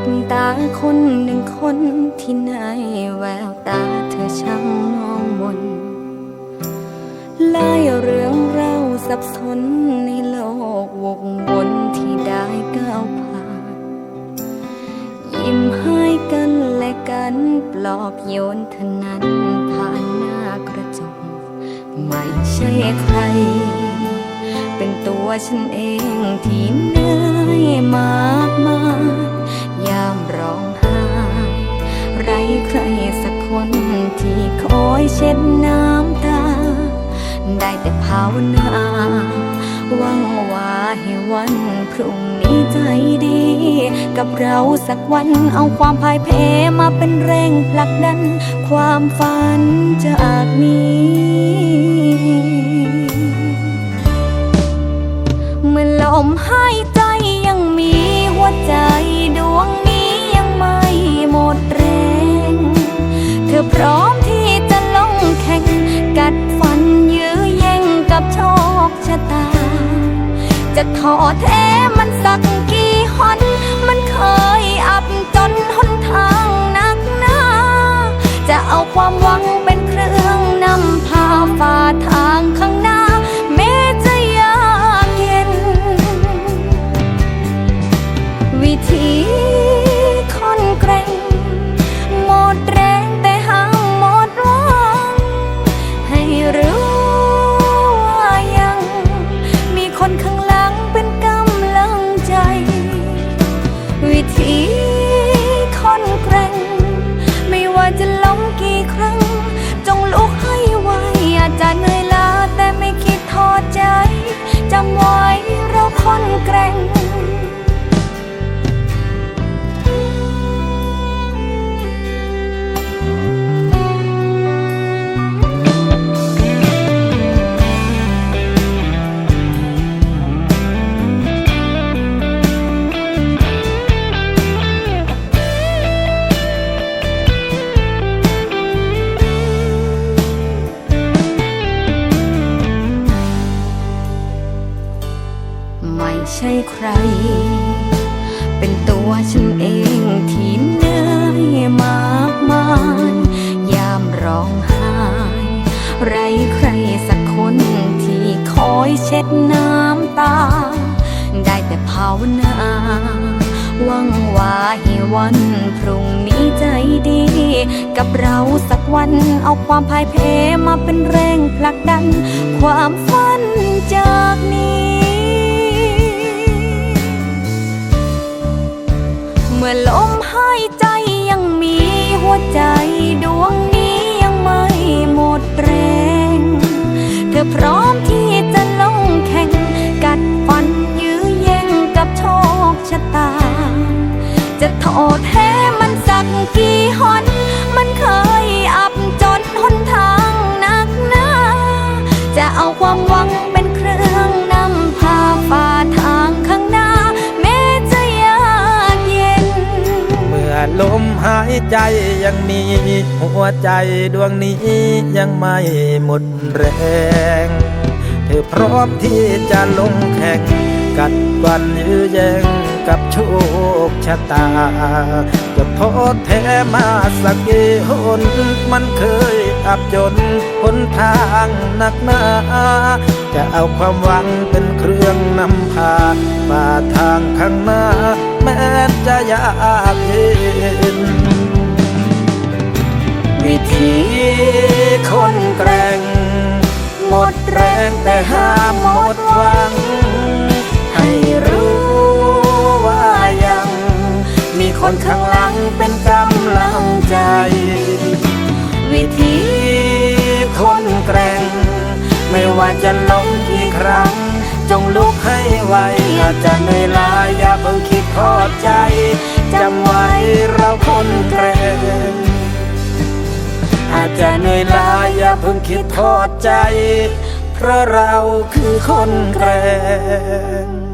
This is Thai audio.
บตาคนหนึ่งคนที่ในแววตาเธอช่างมองมนลายเรื่องเราสับสนในโลกวงวนที่ได้ก้าวผ่านยิ้มให้กันและกันปลอบโยนเท่านั้นผ่านหน้ากระจกไม่ใช่ใคร เป็นตัวฉันเองที่เห ได้แต่ภาวนาหวังว่าให้วันพรุ่งนี้ใจดี กับเราสักวันเอาความพ่ายแพ้มาเป็นแรงผลักดัน ความฝันจากนี้เมื่อลมหายใจยังมีหัวใจดวงนี้ยังไม่หมดแรง เธอพร้อม จะท้อแท้ ใช่ใคร เป็นตัวฉันเองที่เหนื่อยมากมายยามร้องไห้ ไรใครสักคนที่คอยเช็ดน้ำตา ได้แต่ภาวนาหวังว่าให้วันพรุ่งนี้ใจดี กับเราสักวันเอาความพ่ายแพ้มาเป็นแรงผลักดัน ความฝันจากนี้ เมื่อลมหายใจยังมีหัวใจดวงนี้ยังไม่หมดแรง เธอพร้อมที่ ลมหายใจยังมี หัวใจดวงนี้ยังไม่หมดแรง เธอพร้อมที่จะลงแข่ง กัดฟันยื้อแย่งกับโชคชะตา จะโทษแท้มาสักกี่หนมันเคยอับจนหนทางหนักหนา จะเอาความหวังเป็นเครื่องนำพาฝ่าทางข้างหน้าแม้จะยากเย็น วิธีคนแกร่ง หมดแรงแต่ห้ามหมดหวัง ให้รู้ว่ายัง มีคนข้างหลังเป็นกำลังใจ วิธีคนแกร่ง ไม่ว่าจะล้มกี่ครั้ง จงลุกให้ไวอาจจะเหนื่อยล้าอย่าเพิ่งคิดทอดใจจำไว้เราคนแกร่ง จะเหนื่อยล้าอย่าเพิ่งคิดทอดใจ เพราะเราคือคนแกร่ง